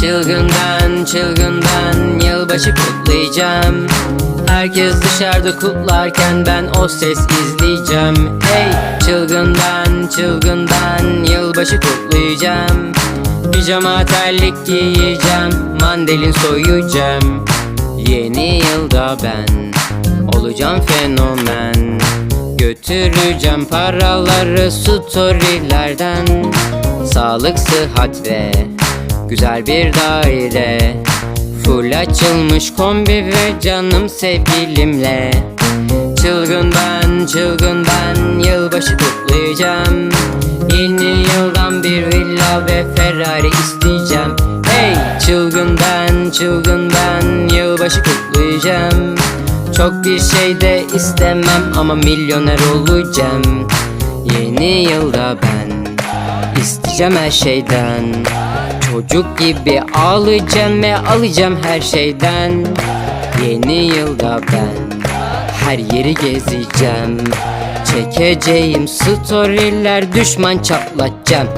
Çılgından çılgından yılbaşı kutlayacağım. Herkes dışarıda kutlarken ben o ses izleyeceğim. Hey! Çılgından çılgından yılbaşı kutlayacağım. Pijama terlik giyeceğim Mandalin soyacağım. Yeni yılda ben Olacağım fenomen. Götüreceğim paraları storylerden. Sağlık, sıhhat ve güzel bir daire. Full açılmış kombi ve canım sevgilimle. Çılgın ben, çılgın ben Yılbaşı kutlayacağım. Yeni yıldan bir villa ve Ferrari isteyeceğim. Hey! Çılgın ben, çılgın ben Yılbaşı kutlayacağım. Çok bir şey de istemem ama milyoner olacağım. Yeni yılda ben isteyeceğim her şeyden Çocuk gibi ağlayacağım ve alacağım her şeyden. Yeni yılda ben her yeri gezeceğim. Çekeceğim storyler düşman çatlatacağım